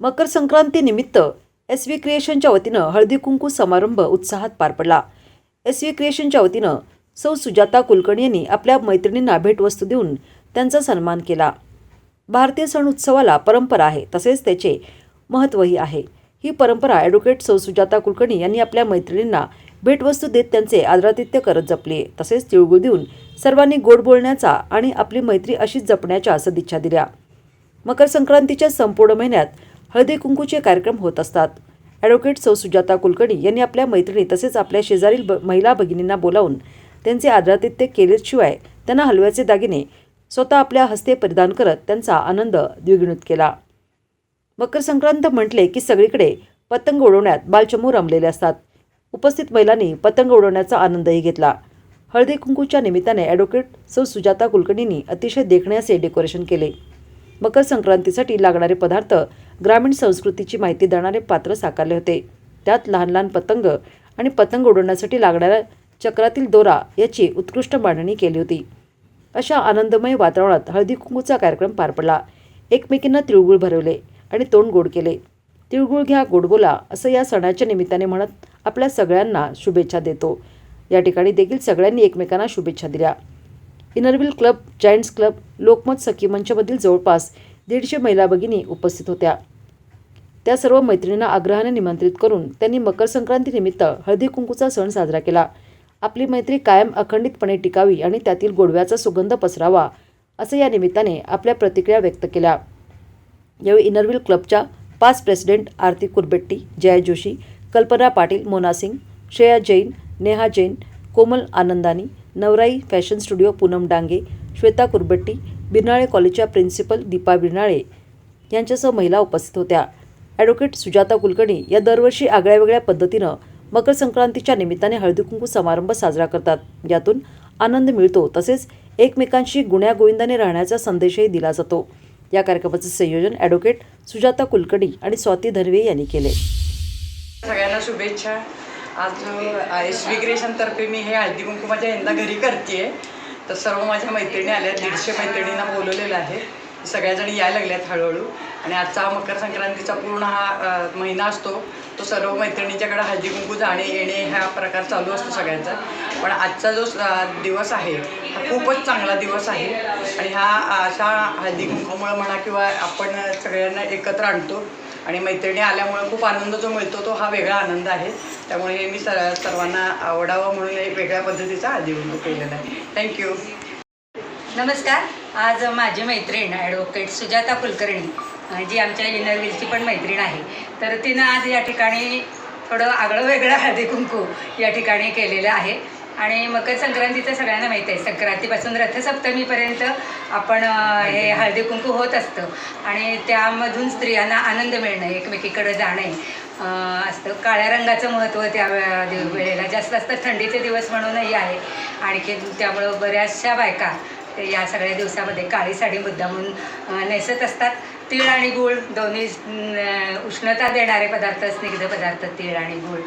मकर संक्रांतीनिमित्त S V क्रिएशनच्या वतीनं हळदी कुंकू समारंभ उत्साहात पार पडला. एस व्ही क्रिएशनच्या वतीनं सौ सुजाता कुलकर्णी यांनी आपल्या मैत्रिणींना भेटवस्तू देऊन त्यांचा सन्मान केला. भारतीय सण उत्सवाला परंपरा आहे तसेच त्याचे महत्त्वही आहे. ही परंपरा ॲडव्होकेट सौ सुजाता कुलकर्णी यांनी आपल्या मैत्रिणींना भेटवस्तू देत त्यांचे आदरातिथ्य करत जपले. तसेच तिळगुळ देऊन सर्वांनी गोड बोलण्याचा आणि आपली मैत्री अशीच जपण्याच्या सदिच्छा दिल्या. मकर संक्रांतीच्या संपूर्ण महिन्यात हळदी कुंकूचे कार्यक्रम होत असतात. ॲडव्होकेट सौ सुजाता कुलकर्णी यांनी आपल्या मैत्रिणी तसेच आपल्या शेजारील ब महिला भगिनींना बोलावून त्यांचे आदरातिथ्य केल्याशिवाय त्यांना हलव्याचे दागिने स्वतः आपल्या हस्ते परिधान करत त्यांचा आनंद द्विगुणित केला. मकर संक्रांत म्हटले की सगळीकडे पतंग उडवण्यात बालचमू रमलेले असतात. उपस्थित महिलांनी पतंग उडवण्याचा आनंदही घेतला. हळदी कुंकूच्या निमित्ताने ॲडव्होकेट सौ सुजाता कुलकर्णींनी अतिशय देखण्याचे डेकोरेशन केले. मकर संक्रांतीसाठी लागणारे पदार्थ ग्रामीण संस्कृतीची माहिती देणारे पात्र साकारले होते. त्यात लहान लहान पतंग आणि पतंग उडवण्यासाठी लागणाऱ्या चक्रातील दोरा याची उत्कृष्ट मांडणी केली होती. अशा आनंदमय वातावरणात हळदी कुंकूचा कार्यक्रम पार पडला. एकमेकींना तिळगुळ भरवले आणि तोंड गोड केले. तिळगुळ घ्या गोडबोला असं या सणाच्या निमित्ताने म्हणत आपल्या सगळ्यांना शुभेच्छा देतो. या ठिकाणी देखील सगळ्यांनी एकमेकांना शुभेच्छा दिल्या. Inner Wheel club Giants club Lokmat Sakhi मंचमधील जवळपास दीडशे महिला भगिनी उपस्थित होत्या. त्या सर्व मैत्रिणींना आग्रहाने निमंत्रित करून त्यांनी मकर संक्रांतीनिमित्त हळदी कुंकूचा सण साजरा केला. आपली मैत्री कायम अखंडितपणे टिकावी आणि त्यातील गोडव्याचा सुगंध पसरावा असं या निमित्ताने आपल्या प्रतिक्रिया व्यक्त केल्या. यावेळी इनरविल क्लबच्या पाच president Aarti Kurbetti Jaya Joshi Kalpana Patil Mona Singh Shreya Jain Neha Jain Komal Anandani Navrai fashion studio Poonam Dange Shweta Kurbetti Birnale कॉलेजच्या प्रिन्सिपल दीपा बिरनाळे यांच्यासह महिला उपस्थित होत्या. ॲडव्होकेट सुजाता कुलकर्णी या दरवर्षी आगळ्यावेगळ्या पद्धतीनं मकर संक्रांतीच्या निमित्ताने हळदीकुंकू समारंभ साजरा करतात. यातून आनंद मिळतो तसेच एकमेकांशी गुण्यागोविंदाने राहण्याचा संदेशही दिला जातो. या कार्यक्रमाचे संयोजन ॲडव्होकेट सुजाता कुलकर्णी आणि स्वाती धनवे यांनी केले. सगळ्यांना शुभेच्छा. आज एस व्ही तर्फे मी हे हळदी कुंकू माझ्या यंदा घरी करते तर सर्व माझ्या मैत्रिणी आल्या दीडशे मैत्रिणींना बोलवलेलं आहे. सगळ्याजणी यायला लागल्यात हळूहळू. आणि आजचा हा मकर संक्रांतीचा पूर्ण हा महिना असतो तो सर्व मैत्रिणींच्याकडे हळदी कुंकू जाणे येणे हा प्रकार चालू असतो सगळ्यांचा. पण आजचा जो दिवस आहे हा खूपच चांगला दिवस आहे. आणि हा अशा हळदी कुंकूमुळं म्हणा किंवा आपण सगळ्यांना एकत्र आणतो आणि मैत्रिणी आल्यामुळे खूप आनंद जो मिळतो तो हा वेगळा आनंद आहे. त्यामुळे हे मी सर सर्वांना आवडावं म्हणून एक वेगळ्या पद्धतीचा आदिवंत केलेला आहे. थँक्यू नमस्कार. आज माझी मैत्रीण ॲडव्होकेट सुजाता कुलकर्णी जी आमच्या इनरविलची पण मैत्रीण आहे. तर तिनं आज या ठिकाणी थोडं आगळं वेगळं हळदी कुंकू या ठिकाणी केलेलं आहे. आणि मकर संक्रांतीचं सगळ्यांना माहीत आहे. संक्रांतीपासून रथसप्तमीपर्यंत आपण हे हळदी कुंकू होत असतं. आणि त्यामधून स्त्रियांना आनंद मिळणं एकमेकीकडे जाणे असतं. काळ्या रंगाचं महत्त्व त्या वेळेला जास्त असतं. थंडीचे दिवस म्हणूनही आहे. आणखी त्यामुळं बऱ्याचशा बायका या सगळ्या दिवसामध्ये काळी साडी मुद्दामून नेसत असतात. तीळ आणि गूळ दोन्ही उष्णता देणारे पदार्थ स्निग्ध पदार्थ तीळ आणि गूळ.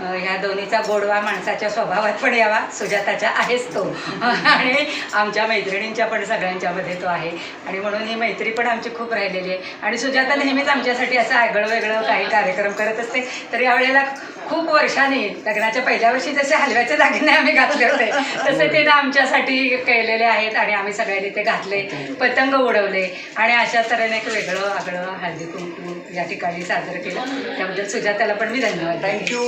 ह्या दोन्हीचा गोडवा माणसाच्या स्वभावात पण यावा. सुजाताच्या आहेच तो. आणि आमच्या मैत्रिणींच्या पण सगळ्यांच्यामध्ये तो आहे. आणि म्हणून ही मैत्री पण आमची खूप राहिलेली आहे. आणि सुजाता नेहमीच आमच्यासाठी असं आगळं वेगळं काही कार्यक्रम करत असते. तर यावेळेला खूप वर्षांनी लग्नाच्या पहिल्या वर्षी जसे हलव्याचे दागिने आम्ही घातले होते तसे तिनं आमच्यासाठी केलेले आहेत आणि आम्ही सगळ्यांनी ते घातले पतंग उडवले आणि अशा तऱ्हेने एक वेगळं आगळं हळदी कुंकू या ठिकाणी साजरं केलं. त्याबद्दल सुजाताला पण मी धन्यवाद थँक्यू